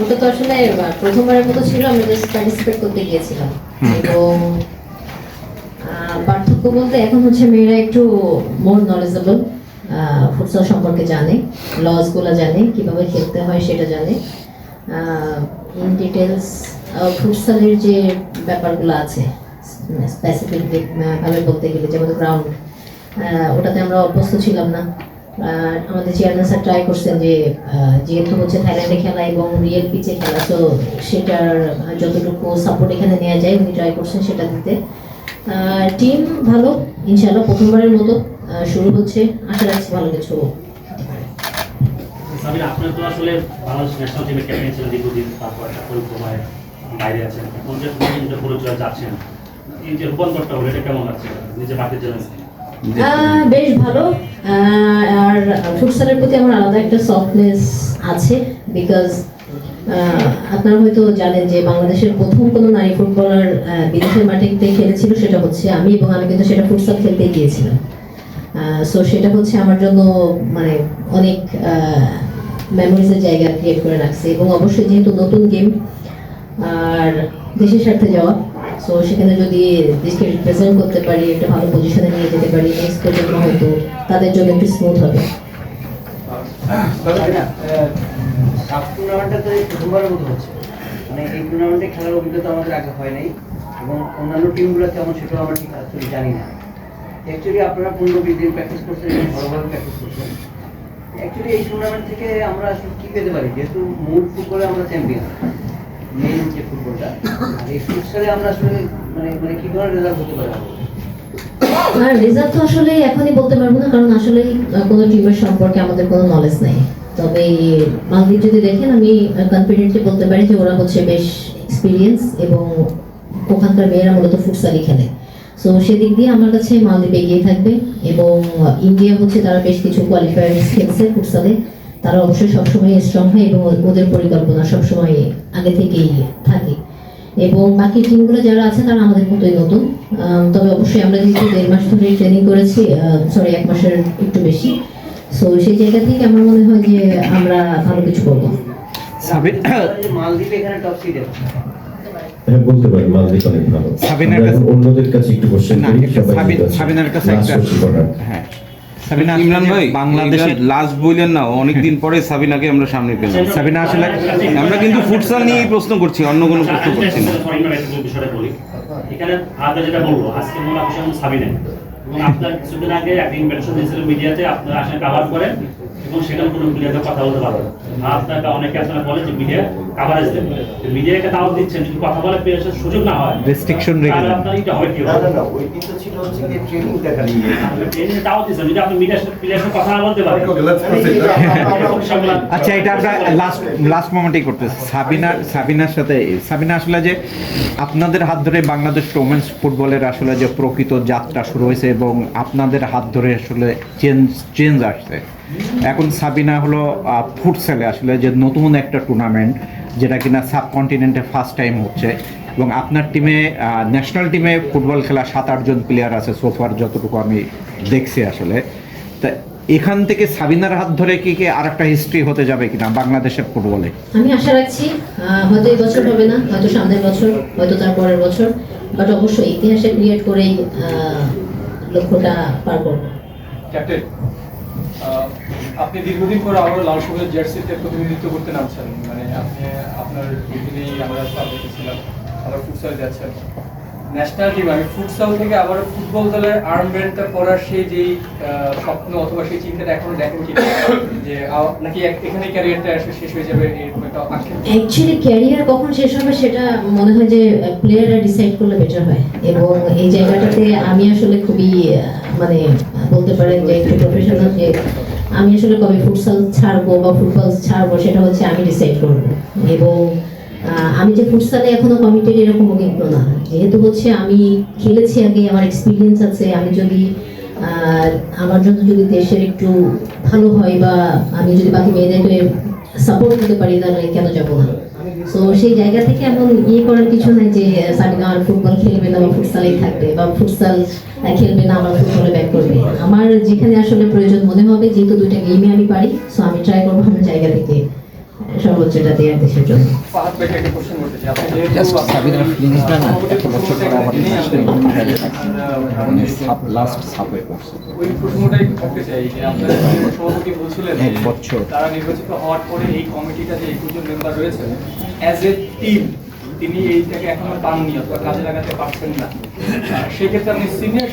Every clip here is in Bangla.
ওটা তো আসলে প্রথমবারের মতো ছিল আমি জাস্ট পার্টিসিপেট করতে গিয়েছিলাম। এবং পার্থক্য বলতে এখন হচ্ছে মেয়েরা একটু মোর নলেজেবল ফুটসল সম্পর্কে জানে লসগুলো জানে কীভাবে খেলতে হয় সেটা জানে। ইন ডিটেলস ফুটসলের যে ব্যাপারগুলো আছে স্পেসিফিক ভাবে বলতে গেলে যেমন গ্রাউন্ড ওটাতে আমরা অভ্যস্ত ছিলাম না। আমাদের চেয়ারম্যান স্যার ট্রাই করছেন যে যেহেতু হচ্ছে থাইল্যান্ডে খেলা এবং রিয়েল পিচে খেলা তো সেটার যতটুকু সাপোর্ট এখানে নেওয়া যায় উনি ট্রাই করছেন সেটা দিতে। টিম ভালো ইনশাআল্লাহ প্রথমবারের মতো শুরু হচ্ছে। আশা রাখছি ভালো কিছু হতে পারে। সাবির আপনি তো আসলে বাংলাদেশ ন্যাশনাল টিমের ক্যাপ্টেন ছিলেন দীর্ঘদিন তারপর একটা পরিক্রমায় বাইরে আছেন। এখন যে পরিচয় যাচ্ছেন এই যে রূপান্তরটা হলো এটা কেমন লাগছে? নিজে বাকি আহ, বেশ ভালো। আর ফুটসালের প্রতি আমার আলাদা একটা সফটনেস আছে বিকজ আপনারা হয়তো জানেন যে বাংলাদেশের প্রথম কোনো নারী ফুটবলার বিদেশের মাটিতে খেলেছিল সেটা হচ্ছে আমি এবং আমি কিন্তু সেটা ফুটসাল খেলতে গিয়েছিলাম। সো সেটা হচ্ছে আমার জন্য মানে অনেক মেমোরিজের জায়গা ক্রিয়েট করে রাখছে এবং অবশ্যই যেহেতু নতুন গেম আর দেশের স্বার্থে যাওয়া সো সেখানে যদি দেশকে রিপ্রেজেন্ট করতে পারি, একটা ভালো পজিশনে নিয়ে যেতে পারি নেক্সট প্রজন্ম হয়তো তাদের জন্য একটু স্মুথ হবে। মানে আমাদের আগে হয় নাই এবং অন্যান্য টিমগুলো কেমন সেটাও আমরা ঠিক জানি না। অ্যাকচুয়ালি আপনারা পনেরো বিশ প্র্যাকটিস করছেন এবং ভালোভাবে প্র্যাকটিস করছেন। অ্যাকচুয়ালি এই টুর্নামেন্ট থেকে আমরা আসলে কী পেতে পারি? যেহেতু মূল ফুটবলে আমরা চ্যাম্পিয়ন মেইন যে ফুটবলটা এই আমরা আসলে মানে মানে কী ধরনের রেজাল্ট আর রেজাল্ট তো আসলে এখনই বলতে পারব না, কারণ আসলে কোনো টিমের সম্পর্কে আমাদের কোনো নলেজ নাই। তবে মালদ্বীপ যদি দেখেন, আমি কনফিডেন্টলি বলতে পারি যে ওরা হচ্ছে বেশ এক্সপিরিয়েন্স এবং ওখানকার মেয়েরা মূলত ফুটসালই খেলে। সো সেদিক দিয়ে আমার কাছে মালদ্বীপ এগিয়ে থাকবে এবং ইন্ডিয়া হচ্ছে তারা বেশ কিছু কোয়ালিফায়ার খেলছে ফুটসালে। তারা অবশ্যই সবসময় স্ট্রং হয় এবং ওদের পরিকল্পনা সবসময় আগে থেকেই থাকে। এবং বাকি টিমগুলো যারা আছে তারা আমাদের মতোই নতুন। তবে অবশ্যই আমরা যেহেতু দেড় মাস ধরে ট্রেনিং করেছি সরি এক মাসের একটু বেশি। সো সেই জায়গা থেকে আমার মনে হয় যে আমরা ভালো কিছু করব। হ্যাঁ বলতে পারি মালদ্বীপ অনেক ভালো। সাবিনার কাছে- অন্যদের কাছে একটু কোশ্চেন করি। সাবিনার কাছে একটা- হ্যাঁ। সাবিনা ইমরান ভাই বাংলাদেশের লাস্ট বললেন না অনেকদিন পরে সাবিনাকে আমরা সামনে পেলাম। সাবিনা আসলে আমরা কিন্তু ফুটসাল নিয়েই প্রশ্ন করছি অন্য কোনো প্রশ্ন করছি না। বলি এখানে আপনার যেটা বলল আজকে মূল আকর্ষণ সাবিনে। আপনার কিছুদিন আগে একটা ইনভেনশন মিডিয়াতে আপনার আসেন কাভার করেন। এবং সেখানে কোনো মিডিয়াতে কথা বলতে পারবেন না। আপনাকে অনেকে আপনারা বলে যে মিডিয়া কাভারেজ দেন মিডিয়াকে তাও দিচ্ছেন যদি কথা বলে পেয়ে সুযোগ না হয় Restriction রেখে দেন। আপনার এটা হয় কি না না ওই কিন্তু ছিল হচ্ছে কি ট্রেনিং দেখা নিয়ে ট্রেনিং তাও দিচ্ছেন যদি আপনি মিডিয়ার সাথে প্লেয়ারের সাথে কথা না বলতে পারেন। আচ্ছা এটা আমরা লাস্ট লাস্ট মোমেন্টেই করতেছি। সাবিনা সাবিনার সাথে সাবিনা আসলে যে আপনাদের হাত ধরে বাংলাদেশ ওমেন্স ফুটবলের আসলে যে প্রকৃত যাত্রা শুরু হয়েছে এবং আপনাদের হাত ধরে আসলে চেঞ্জ চেঞ্জ আসছে। এখন সাবিনা হলো ফুটসেলে আসলে যে নতুন একটা টুর্নামেন্ট যেটা কিনা সাবকন্টিনেন্টে ফার্স্ট টাইম হচ্ছে। এবং আপনার টিমে ন্যাশনাল টিমে ফুটবল খেলা সাত আটজন প্লেয়ার আছে সোফার যতটুকু আমি দেখছি আসলে। তা এখান থেকে সাবিনার হাত ধরে কি কি আর একটা হিস্ট্রি হতে যাবে কিনা বাংলাদেশের ফুটবলে আমি আশা রাখছি হয়তো এই বছর হবে না হয়তো সামনের বছর হয়তো তার পরের বছর বাট অবশ্যই ইতিহাসে ক্রিয়েট করেই লক্ষ্যটা পার করব। আপনি দীর্ঘদিন পর আবারও লাল জার্সিতে প্রতিনিধিত্ব করতে নামছেন। মানে আপনি, আপনার দিনেই আমরা আবার যাচ্ছেন ন্যাশনাল টিম আমি থেকে আবার ফুটবল দলের পরার সেই যেই স্বপ্ন অথবা সেই চিন্তাটা এখনও দেখেন কি যে নাকি এখানেই ক্যারিয়ারটা শেষ হয়ে যাবে এরকম একটা অ্যাকচুয়ালি ক্যারিয়ার কখন শেষ হবে সেটা মনে হয় যে প্লেয়াররা ডিসাইড করলে বেটার হয়। এবং এই জায়গাটাতে আমি আসলে খুবই মানে বলতে পারেন যে, একটু প্রফেশনাল যে আমি আসলে কবে ফুটসাল ছাড়বো বা ফুটবল ছাড়বো সেটা হচ্ছে আমি ডিসাইড করব। এবং আমি যে ফুটসালে এখনও কমিটেড এরকম কিন্তু না। যেহেতু হচ্ছে আমি খেলেছি আগে, আমার এক্সপিরিয়েন্স আছে, আমি যদি আমার জন্য যদি দেশের একটু ভালো হয় বা আমি যদি বাকি মেয়েদেরকে সাপোর্ট করতে পারি, তাহলে কেন যাব না? তো সেই জায়গা থেকে এমন ইয়ে করার কিছু নাই যে সাবিনা ফুটবল খেলবে না বা ফুটসালেই থাকবে বা ফুটসাল খেলবে না আমার ফুটবলে ব্যাক করবে। আমার যেখানে আসলে প্রয়োজন মনে হবে, যেহেতু দুইটা গেমই আমি পারি সো আমি ট্রাই করব আমার জায়গা থেকে। সর্বোচ্চটা দেওয়ার দেশের জন্য আপনার- সাবিনার feelings না, সভাপতি বছর পরে আবার তিনি national আসবেন। team আপনার- লাস্ট সাবে ওই প্রশ্নটাই করতে চাই যে আপনার সভাপতি বলছিলেন এক বছর। তারা নির্বাচিত হওয়ার পরে এই কমিটিটা যে একুশ মেম্বার রয়েছে অ্যাজ এ টিম তিনি এইটাকে এখনও পাননি অথবা কাজে লাগাতে পারছেন না। সেক্ষেত্রে আপনি সিনিয়র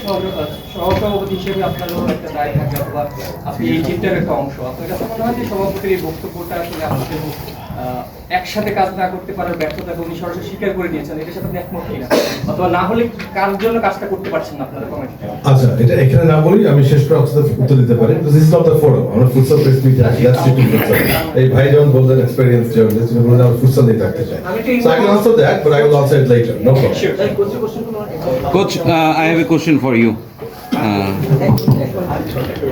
সহসভাপতি হিসেবে আপনারও একটা দায় থাকে অথবা আপনি এই টিমটার একটা অংশ। আপনার কাছে মনে হয় যে সভাপতির এই বক্তব্যটা আসলে আহ, একসাথে কাজ না করতে পারার ব্যর্থতাকে উনি সরাসরি স্বীকার করে নিয়েছেন এটার সাথে আপনি একমত কিনা? অথবা না হলে কার জন্য কাজটা করতে পারছেন না আপনাদের কমিটিটা আচ্ছা এটা এখানে না বলি আমি শেষ করে আপনাদের উত্তর দিতে পারি this is not the forum আমরা ফুটসল প্রেস মিট আছি দ্যাটস ফুটসল এই ভাই যখন বললেন এক্সপেরিয়েন্স তিনি বললেন আমরা ফুটসল নিয়ে থাকতে চাই। So I can that, but I will answer it later. No problem. Sure. Coach, uh, I have a question for you. Uh,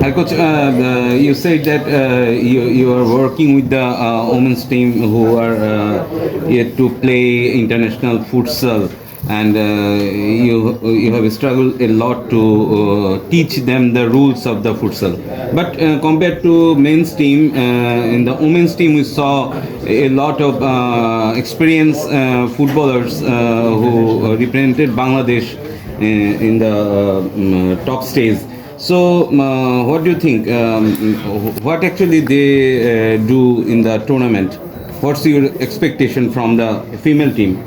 uh, coach, uh, the, you said that uh, you, you are working with the uh, women's team who are uh, yet to play international futsal and uh, you you have struggled a lot to uh, teach them the rules of the futsal. But uh, compared to men's team, in the women's team we saw a lot of experienced footballers who represented Bangladesh in the um, top stage. So, um, uh, what do you think? Um, what actually they uh, do in the tournament? What's your expectation from the female team?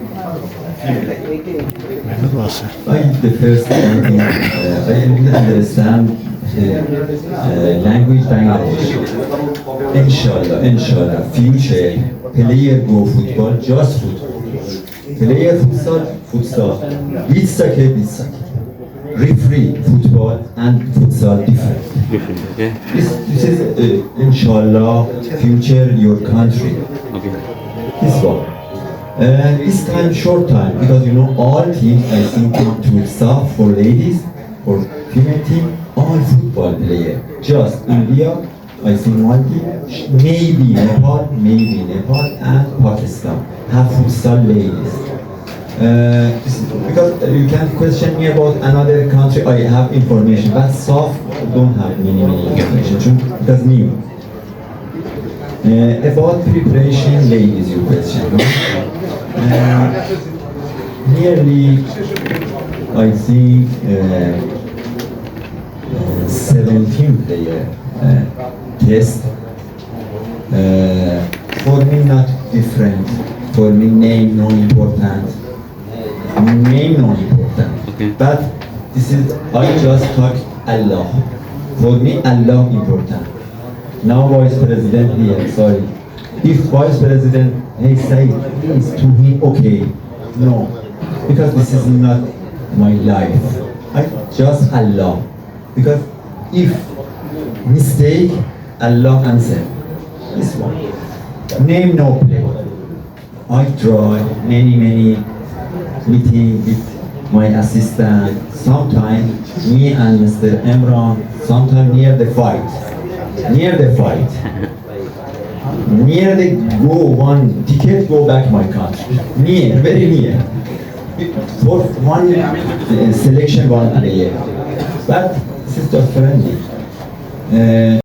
I the first thing, uh, I didn't understand uh, uh, language Bangladesh. Inshallah, inshallah, future player go football, just football. Player futsal, futsal. Beach soccer, beach soccer. Referee football and futsal different. Different, okay? This, this is uh, inshallah future your country. Okay. This one. Uh, this time, short time, because you know all teams I think to staff for ladies, for female team, all football player. Just India, I think one team, maybe Nepal, maybe Nepal and Pakistan have futsal ladies. Uh, because you can question me about another country, I have information, but soft don't have many many information because new. Uh, about preparation, ladies, you question. No? Nearly, I think, uh, uh, 17 player uh, test. Uh, for me, not different. For me, name no important. Name no important. Okay. But this is, I just talk Allah. For me, Allah important. Now vice president here, sorry. If vice president, hey, say please to him, okay. No, because this is not my life. I just Allah. Because if mistake, Allah answer. This one. Name no play. I try many, many meeting with my assistant. Sometimes me and Mr. Emran, sometimes near the fight. Near the fight. Near the go one ticket go back my country. Near, very near. For one uh, selection one player. But just friendly. Uh,